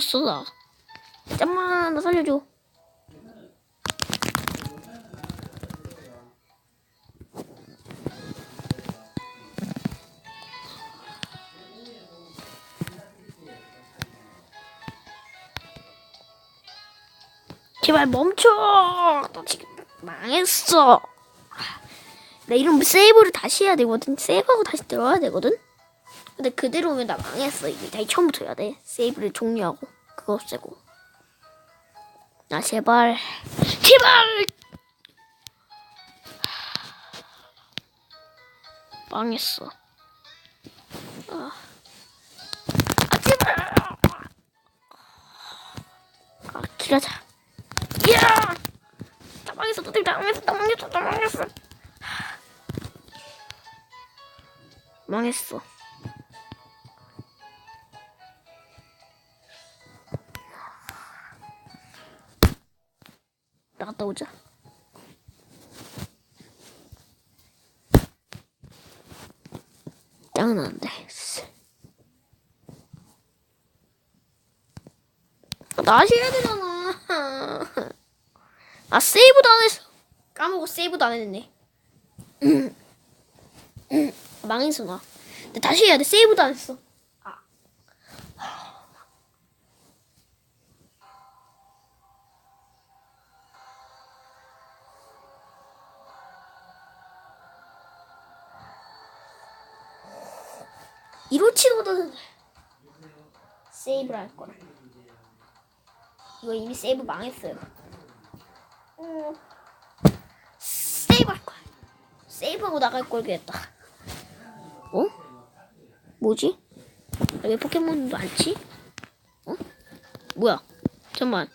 미쳤어 나. 잠만 나 살려줘. 제발 멈춰. 나 지금 망했어. 나 이런 세이브를 다시 해야 되거든. 세이브하고 다시 들어야 되거든. 근데 그대로 오면 나 망했어. 이게 다시 처음부터 해야 돼. 세이브를 종료하고 그거 없애고. 나 제발 제발 망했어. 아, 아 제발. 아 길하자. 야! 나 망했어. 나 망했어. 나 망했어. 나 망했어. 망했어. 나갔다 오자. 짱나는데. 다시 해야 되잖아. 아 세이브도 안 했어. 까먹고 세이브도 안 했네. 망했어 나. 근데 다시 해야 돼. 세이브도 안 했어. 이로치거든. 세이브를 할 거라. 이거 이미 세이브 망했어요. 음. 세이브 할 거야. 세이브하고 나갈 걸 그랬다. 어? 뭐지? 왜 포켓몬도 안 치? 어? 뭐야? 잠만.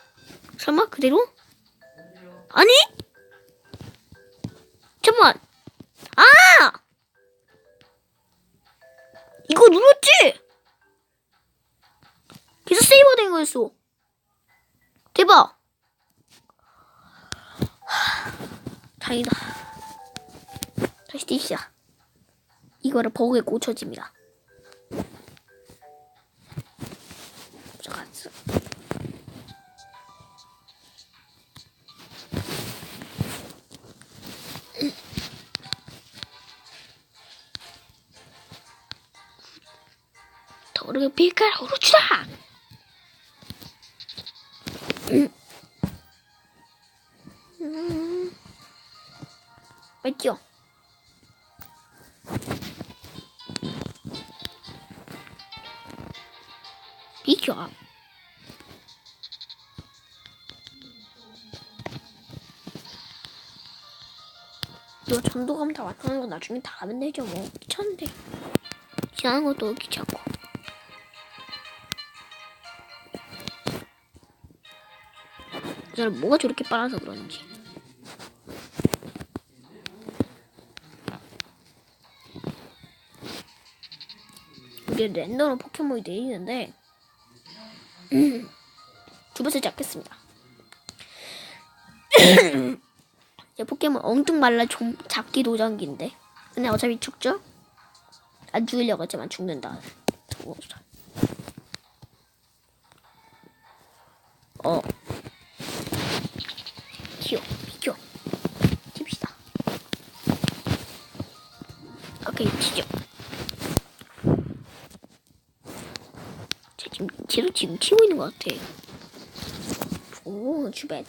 설마 그대로? 아니? 잠만. 거였어. 대박. 하, 다행이다. 다시 뛰시자. 이거를 버그에 고쳐집니다. 잠깐. 더르게 빌칼 호루추다. 뛰어. 비켜. 너 전도감 다 완성한 거 나중에 다 하면 되죠 뭐 귀찮은데 지나는 것도 귀찮고 이 사람 뭐가 저렇게 빨아서 그런지 우리 랜덤으로 포켓몬이 내리는데 두 번째 잡겠습니다. 제 포켓몬 엉뚱 말라 좀 잡기 도전기인데 근데 어차피 죽죠? 안 죽이려고 했지만 죽는다. 어 비켜. 튑시다. 오케이, 튀죠. 쟤 지금, 쟤도 지금 튀고 있는 것 같아. 오, 주변.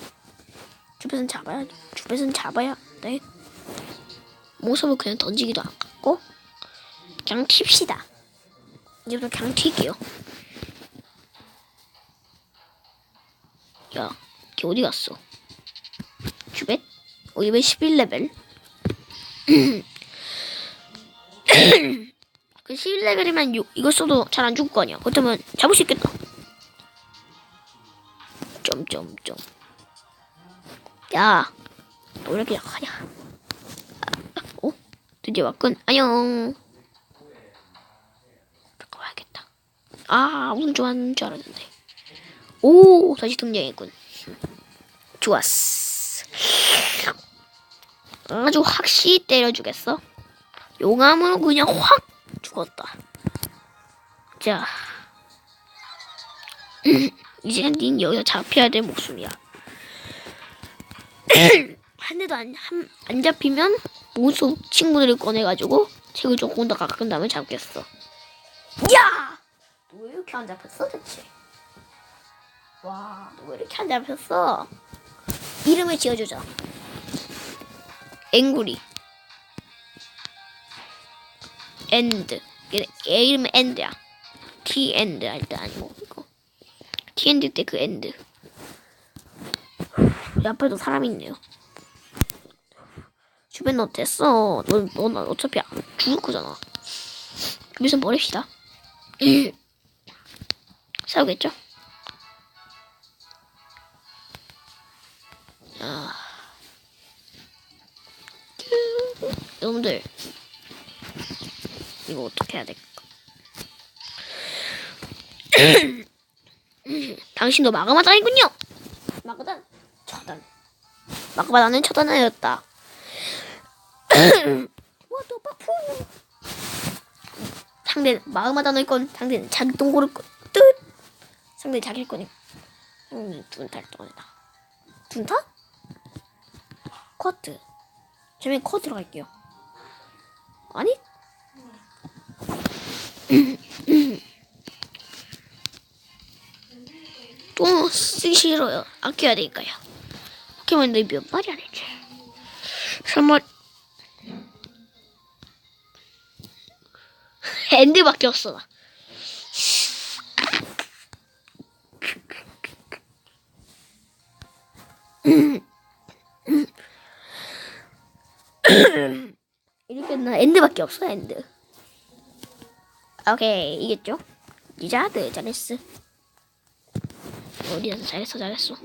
주변은 잡아야, 주변은 잡아야 돼. 모습을 그냥 던지기도 안 갖고, 그냥 튑시다. 이제부터 그냥 튀게요. 야, 걔 어디 갔어? 주벳? 어, 이번 11레벨. 그 11레벨이면 요, 이거 써도 잘 안 죽을 거 아니야. 그렇다면 잡을 수 있겠다. 점점점. 야, 너 왜 이렇게 약하냐? 아, 어? 드디어 왔군. 안녕. 잠깐 와야겠다. 아, 운 좋아하는 줄 알았는데. 오, 다시 등장했군. 좋았어. 아주 확실히 때려주겠어. 용암으로 그냥 확 죽었다. 자. 이제 닌 여기서 잡혀야 될 목숨이야. 한 대도 안, 한, 안 잡히면 모수 친구들을 꺼내가지고 책을 조금 더 깎은 다음에 잡겠어. 야! 너 왜 이렇게 안 잡혔어 대체? 와, 너 왜 이렇게 안 잡혔어? 이름을 지어주자. 앵구리. 엔드. 얘, 얘 이름은 엔드야. T 엔드 할 때 아니고 이거. T 엔드 때 그 엔드. 옆에도 사람이 있네요. 주변 어땠어? 넌, 넌 어차피 안 죽을 거잖아. 여기서 버립시다. 싸우겠죠? 아. 여러분들, 이거 어떻게 해야 될까? 당신도 마그마단이군요! 마그단, 차단. 마그마단은. 와또 빠푸 상대는 마그마단일 건 상대는 자기 건 뜻! 상대 자기일 거니 상대는 둔타를 떠내다. 둔타? 커트. 저면 커트로 갈게요. 아니? 또 쓰기 싫어요. 아껴야 되니까요. 포켓몬 너몇 마리 안 했지? 설마 엔드밖에 없어 나. 이렇게 나 엔드밖에 없어 엔드. 오케이 이겼죠? 리자드 잘했어. 어디서 잘했어 잘했어.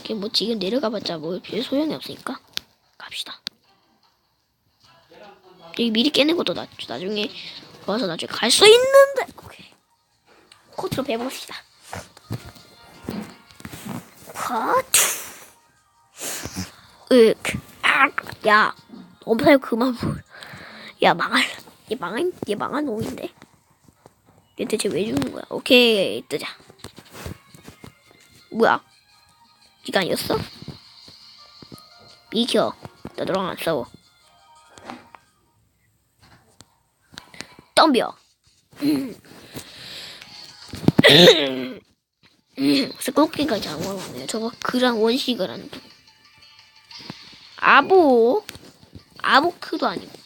이게 뭐 지금 내려가봤자 뭐별 소용이 없으니까 갑시다. 여기 미리 깨는 것도 나, 나중에 와서 나중에 갈 수 있는데 오케이 코트로 배봅시다 코트 윽야 엄살 그만 야 망할 얘 망한 얘 망한 놈인데 얘 대체 왜 죽는 거야 오케이 뜨자 뭐야 니가 아니었어 비켜 나 너랑 안 싸워 덤벼. 스코키가 장관 왔네요. 저거 그랑 원식을 하는 분. 아보. 아보크도 아니고.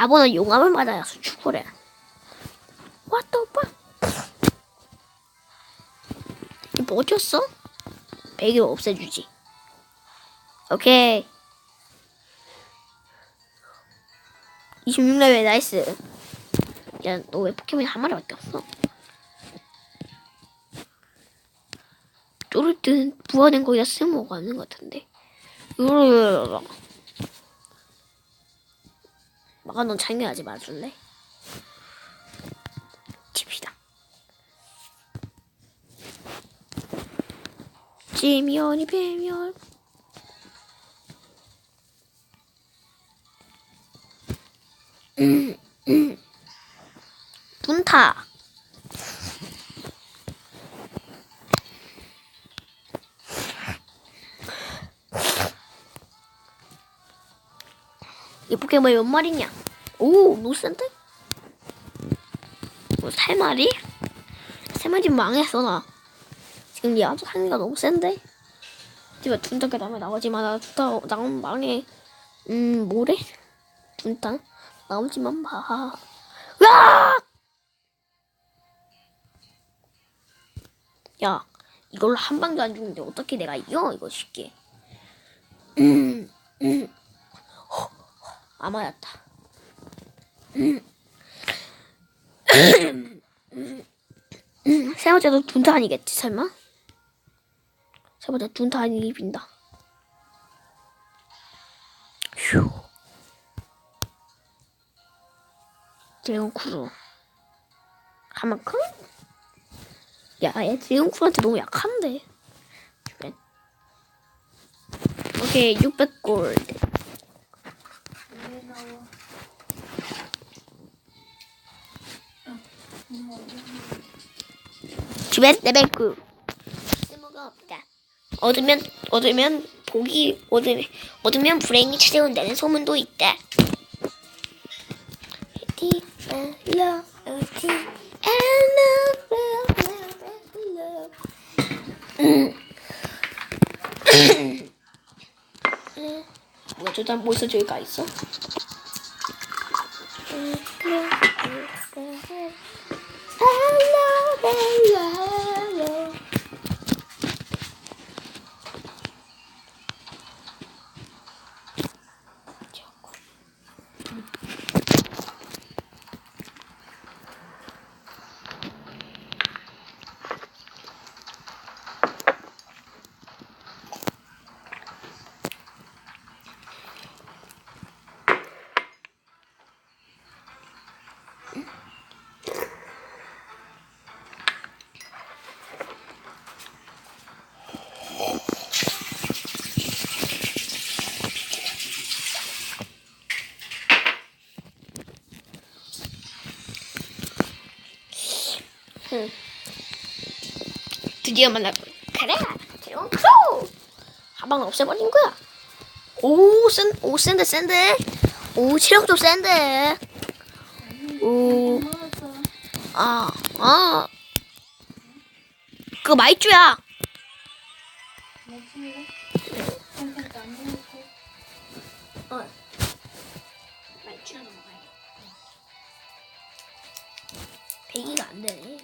아보는 용암을 맞아서 죽어래. What the fuck? 이 버텼어? 베개 없애주지. 오케이. 26레벨 나이스. 야, 너 왜 포켓몬이 한 마리밖에 없어? 쪼르뜨 부화된 거기다 쓸모가 없는 것 같은데. 으르르르. 마가 넌 장난하지 말줄래? 칩시다. 지면이 배면 분타. 이 포켓몬 몇 마리냐? 오, 너무 센데? 뭐, 세 마리? 세 마리 망했어, 나. 지금 얘 아주 상위가 너무 센데? 집에 둔탁게 다음에 나오지만 나 둔탁 나오면 망해. 음, 뭐래? 둔탁? 나오지만 마. 으악! 야, 이걸로 한 방도 안 죽는데 어떻게 내가 이겨? 이거 쉽게. 음, 음. 허, 허, 아 맞았다. 세 번째도 둔타 아니겠지 설마? 세 번째 둔타 아니 빈다. 휴. 드래곤 쿠루. 하만큼? 야, 얘 드래곤 쿠루한테 너무 약한데. 오케이, 600골드. 레벨 9 쓸모가 없다. 얻으면 얻으면 복이 얻으면 얻으면 불행이 찾아온다는 소문도 있다. 어디 알려 어디 알려 뭐야 저다 벌써 저기 가 있어? 드디어 만나고 그래 드래곤 크로우 가방 없애버린 거야. 오 센 오 센데 센데. 오 체력도 센데. 오 아 아. 그거 마이쮸야. 어. 마이쮸나 먹어야 배기가 안 되네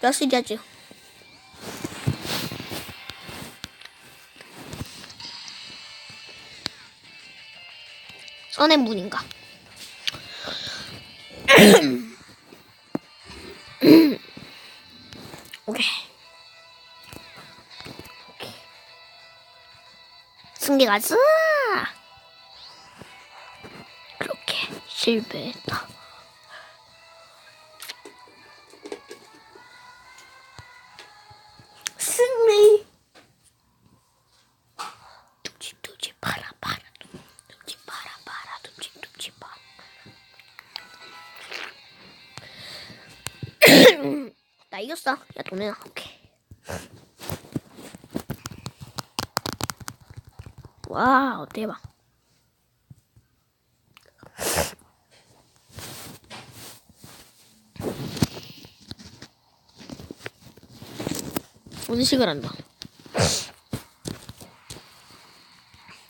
몇 시냐지? 써낸 문인가? 오케이. 승리 가자. 그렇게 실패했다. 이겼어. 야 돈이야. 오케이. 와우 대박. 운식을 한다.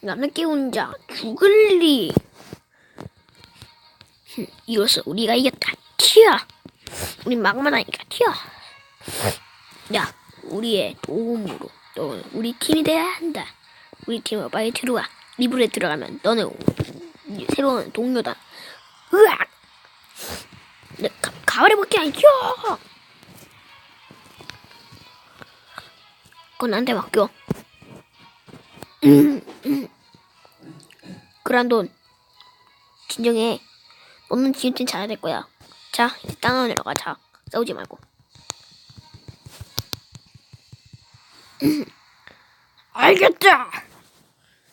남을 깨운 자 죽을 리. 흠, 이것을 우리가 이겼다. 튀어. 우리 막말하니까 튀어. 야, 우리의 도움으로 너 우리 팀이 돼야 한다. 우리 팀으로 빨리 들어와. 리브에 들어가면 우- 새로운 동료다. 으악! 내 가, 가을에 먹기 아니 튀어. 그건 나한테 맡겨. 그란돈, 진정해. 너는 지금쯤 자야 될 거야. 자, 이제 땅을 내려가자. 싸우지 말고. 알겠다.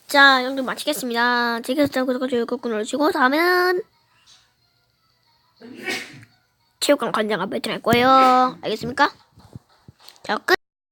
자, 영상 마치겠습니다. 재밌었다면 구독과 좋아요 꾹 눌러주시고 다음에는 체육관 관장 앞에 할 거예요. 알겠습니까? 자, 끝.